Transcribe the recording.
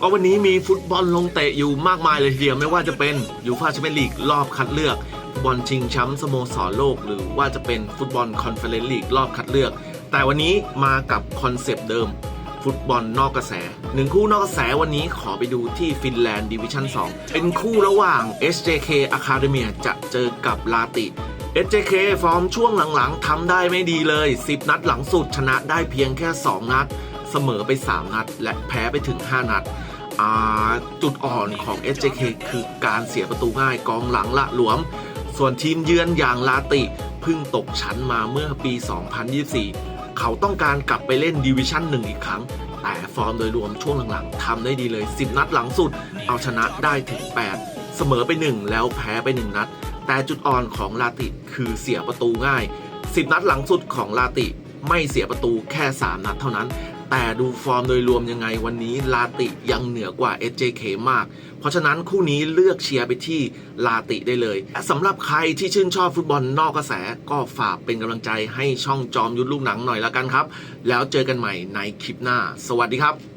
ก็วันนี้มีฟุตบอลลงเตะอยู่มากมายเลยทีเดียวไม่ว่าจะเป็นยูฟ่าแชมเปี้ยนลีกรอบคัดเลือกฟุตบอลชิงแชมป์สโมสรโลก หรือว่าจะเป็นฟุตบอลคอนเฟอเรนซ์ลีกรอบคัดเลือก แต่วันนี้มากับคอนเซปต์เดิม ฟุตบอลนอกกระแสหนึ่งคู่นอกกระแสวันนี้ขอไปดูที่ฟินแลนด์ดิวิชั่น 2 เป็นคู่ระหว่าง SJK Academia จะเจอกับลาติ SJK ฟอร์มช่วงหลังๆทำได้ไม่ดีเลย 10 นัดหลังสุดชนะได้เพียงแค่ 2 นัด เสมอไป 3 นัด และแพ้ไปถึง 5 นัด จุดอ่อนของ SJK คือการเสียประตูง่ายกองหลังละหลวม ส่วนทีมเยือนอย่างลาติเพิ่งตกชั้นมาเมื่อปี 2024 เขาต้องการกลับไปเล่นดิวิชั่นหนึ่งอีกครั้ง แต่ฟอร์มโดยรวมช่วงหลังๆทำได้ดีเลย 10 นัดหลังสุด เอาชนะได้ถึง 8 เสมอไป 1 แล้วแพ้ไป 1 นัด แต่จุดอ่อนของลาติคือเสียประตูง่าย 10 นัดหลังสุดของลาติไม่เสียประตูแค่ 3 นัดเท่านั้น แต่ดูฟอร์มโดยรวมยังไงวันนี้ลาติยังเหนือกว่า SJK มาก เพราะฉะนั้นคู่นี้เลือกเชียร์ไปที่ลาติได้เลยสำหรับใครที่ชื่นชอบฟุตบอลนอกกระแสก็ฝากเป็นกำลังใจให้ช่องจอมยุทธลูกหนังหน่อยละกันครับ แล้วเจอกันใหม่ในคลิปหน้า สวัสดีครับ